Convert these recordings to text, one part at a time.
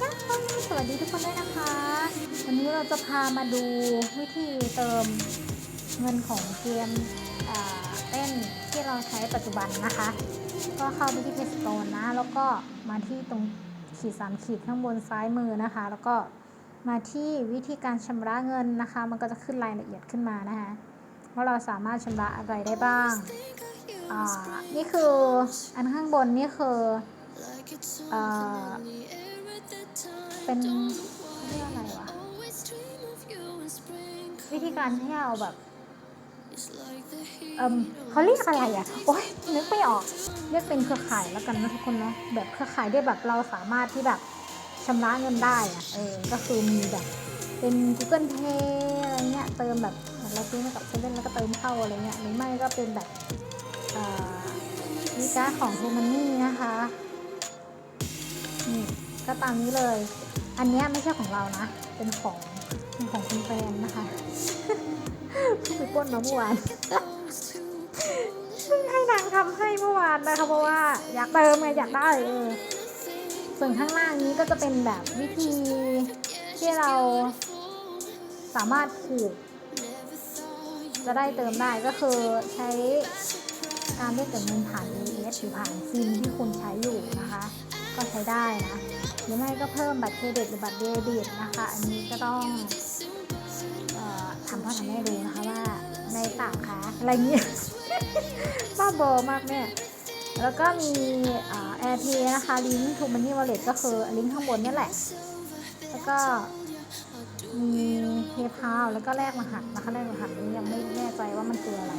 ยักษ์สวัสดีทุกคนด้วยนะคะ วันนี้เราจะพามาดูวิธีเติมเงินของเกมเต้นที่เราใช้ปัจจุบันนะคะ ก็เข้าไปที่เพจสโตนนะ แล้วก็มาที่ตรงขีดสามขีดข้างบนซ้ายมือนะคะ แล้วก็มาที่วิธีการชำระเงินนะคะ มันก็จะขึ้นรายละเอียดขึ้นมานะคะว่าเราสามารถชำระอะไรได้บ้าง นี่คืออันข้างบนนี่คือ เป็นเรียกอะไรวะ วิธีการที่เราแบบเอิมเขาเรียกอะไรอะ โอ๊ยนึกไม่ออก เรียกเป็นเครือข่ายแล้วกันนะทุกคนเนาะแบบเครือข่ายที่แบบเราสามารถที่แบบชำระเงินได้อะเออก็คือมีแบบเป็น Google Pay อะไรเงี้ยเติมแบบเราซื้อมากับเซเว่นแล้วก็เติมเข้าอะไรเงี้ยหรือไม่ก็เป็นแบบเอ่อวีการของทูมันนี่นะคะนี่ ก็ตามนี้เลย อันนี้ไม่ใช่ของเรานะ เป็นของเป็นของคุณแฟนนะคะเพิ่งไปป้นมาเมื่อวานเพิ่งให้นางทำให้เมื่อวานนะคะเพราะว่าอยากเติมไงอยากได้เออส่วนข้างล่างนี้ก็จะเป็นแบบวิธีที่เราสามารถผูกจะได้เติมได้ก็คือใช้การเรียกเก็บเงินผ่าน AES หรือผ่านซิมที่คุณใช้อยู่นะคะ ก็ใช้ได้นะ หรือไม่ก็เพิ่มบัตรเครดิตหรือบัตรเดบิตนะคะ อันนี้ก็ต้องออทำพ่อทำแม่ดูนะคะว่าในต่างคะอะไรเงี้ยบ้าบอมากแม่แล้วก็มีแอร์ทีนะคะลิงก์ทูมันนี่วอลเล็ตก็คือลิงก์ข้างบนนี่แหละ แล้วก็มีเพย์พาแล้วก็แลกรหัสนะคะแลกรหัสนี้ยังไม่แน่ใจว่ามันคืออะไร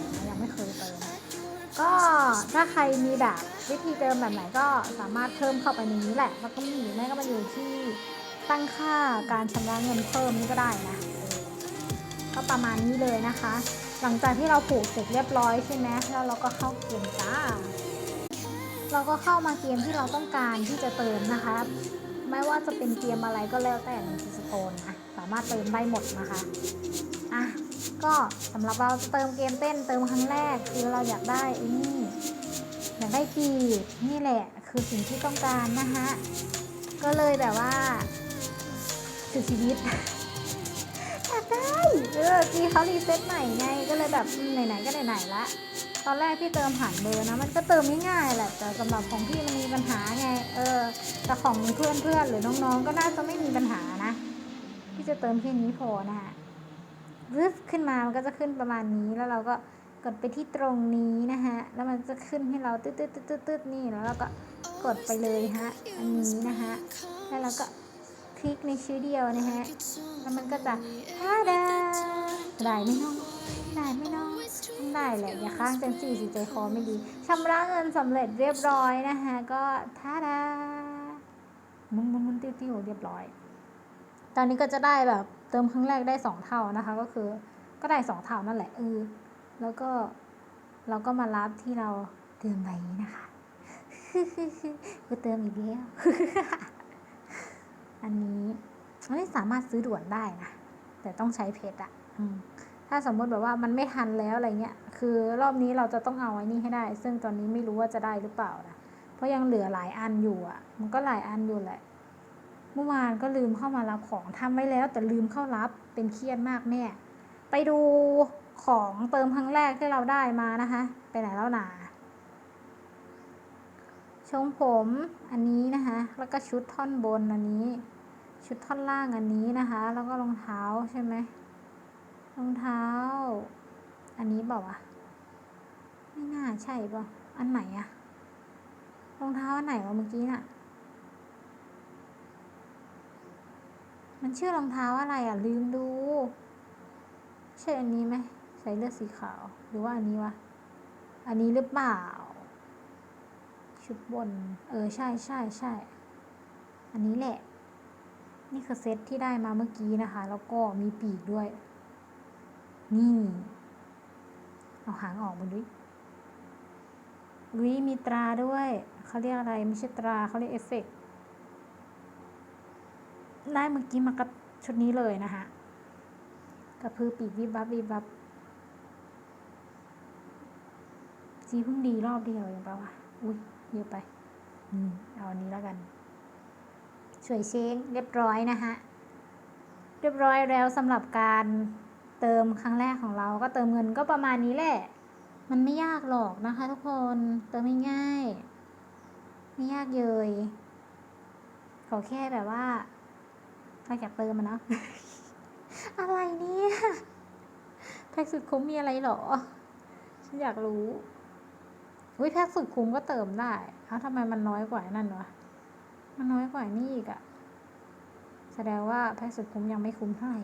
ถ้าใครมีแบบวิธีเติมแบบไหนก็สามารถเพิ่มเข้าไปในนี้แหละแล้วก็มีหรือไม่ก็มาอยู่ที่ตั้งค่าการชำระเงินเพิ่มนี่ก็ได้นะก็ประมาณนี้เลยนะคะ หลังจากที่เราผูกเสร็จเรียบร้อยใช่ไหมแล้วเราก็เข้าเกมจ้า เราก็เข้ามาเกมที่เราต้องการที่จะเติมนะคะ ไม่ว่าจะเป็นเกมอะไรก็แล้วแต่ในสโตนนะสามารถเติมได้หมดนะคะอะก็สำหรับเราเติมเกมเต้นเติมครั้งแรกคือเราอยากได้ไอ้นี่ อยากได้ปีกนี่แหละคือสิ่งที่ต้องการนะคะก็เลยแบบว่าสุดชีวิตอยากได้เออจีเขารีเซ็ตใหม่ไงก็เลยแบบไหนๆก็ไหนๆละตอนแรกพี่เติมผ่านเบอร์นะมันก็เติมง่ายๆแหละแต่สำหรับของพี่มันมีปัญหาไง เออแต่ของเพื่อนๆหรือน้องๆ ก็น่าจะไม่มีปัญหานะพี่จะเติมแค่นี้พอนะคะรึบขึ้นมามันก็จะขึ้นประมาณนี้แล้วเราก็ กดไปที่ตรงนี้นะคะแล้วมันจะขึ้นให้เราตืดตืดตืดตืดนี่แล้วเราก็กดไปเลยฮะ อันนี้นะคะแล้วเราก็คลิกในชื่อเดียวนะฮะ แล้วมันก็จะท่าดาได้ไหมน้องได้ไหมน้องต้งได้แหละอย่าค้างจังสี่สิใจคอไม่ดีชำระเงินสำเร็จเรียบร้อยนะคะก็ท่าดามุนมุนมุนติ้วติ้วเรียบร้อย ตอนนี้ก็จะได้แบบเติมครั้งแรกได้สองเท่านะคะ ก็คือก็ได้สองเท่านั่นแหละเออ แล้วก็เราก็มารับที่เราเติมไปนะคะกูเติมอีกแล้ว อันนี้อันนี้สามารถซื้อด่วนได้นะ แต่ต้องใช้เพชรอะถ้าสมมติแบบว่ามันไม่ทันแล้วอะไรเงี้ย คือรอบนี้เราจะต้องเอาไอ้นี่ให้ได้ ซึ่งตอนนี้ไม่รู้ว่าจะได้หรือเปล่านะ เพราะยังเหลือหลายอันอยู่อะมันก็หลายอันอยู่แหละ เมื่อวานก็ลืมเข้ามารับของทำไว้แล้ว แต่ลืมเข้ารับ เป็นเครียดมากแม่ ไปดู ของเติมครั้งแรกที่เราได้มานะคะ ไปไหนแล้วหนาชงผมอันนี้นะคะ แล้วก็ชุดท่อนบนอันนี้ ชุดท่อนล่างอันนี้นะคะ แล้วก็รองเท้าใช่ไหมรองเท้า อันนี้เปล่าไม่น่าใช่ป่ะอันไหนอะรองเท้าอันไหนวะเมื่อกี้น่ะ มันชื่อรองเท้าอะไรอะลืมดู ใช่อันนี้ไหม ใส่เลือดสีขาว หรือว่าอันนี้วะ อันนี้หรือเปล่า ชุดบน เออ ใช่ใช่ใช่ อันนี้แหละ นี่คือเซตที่ได้มาเมื่อกี้นะคะ แล้วก็มีปีกด้วย นี่ เอาหางออกมาด้วยอุ้ยมีตราด้วย เขาเรียกอะไร ไม่ใช่ตรา เขาเรียกเอฟเฟกต์ได้เมื่อกี้มากับชุดนี้เลยนะคะกระพือปีกวิบวับวิบวับ จีเพิ่งดีรอบเดียวเองปะวะอุ้ยเยอะไปอืมเอาอันนี้แล้วกัน สวยเช้งเรียบร้อยนะคะเรียบร้อยแล้วสำหรับการเติมครั้งแรกของเราก็เติมเงินก็ประมาณนี้แหละ มันไม่ยากหรอกนะคะทุกคนเติมง่ายๆไม่ยากเลยขอแค่แบบว่าเราอยากเติมมันเนาะอะไรเนี่ยแพ็กสุดคุ้มมีอะไรหรอ ฉันอยากรู้ อุ้ยแพ็กสุดคุ้มก็เติมได้เอ้าทำไมมันน้อยกว่านั่นวะมันน้อยกว่านี่อีกอะแสดงว่าแพ็กสุดคุ้มยังไม่คุ้มเท่าไหร่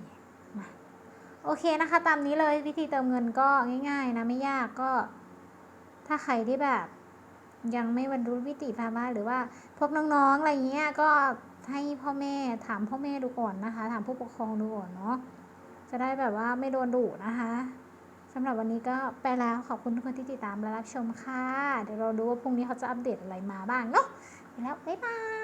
มาโอเคนะคะ ตามนี้เลยวิธีเติมเงินก็ง่าย ๆ นะไม่ยากก็ ถ้าใครที่แบบ ยังไม่บรรลุวิติภาวะหรือว่าพบน้องๆอะไรเงี้ยก็ให้พ่อแม่ถามพ่อแม่ดูก่อนนะคะ ถามผู้ปกครองดูก่อนเนาะจะได้แบบว่าไม่โดนดุนะคะ สำหรับวันนี้ก็ไปแล้วขอบคุณทุกคนที่ติดตามและรับชมค่ะ เดี๋ยวเราดูว่าพรุ่งนี้เขาจะอัปเดตอะไรมาบ้างเนาะไปแล้ว บ๊ายบาย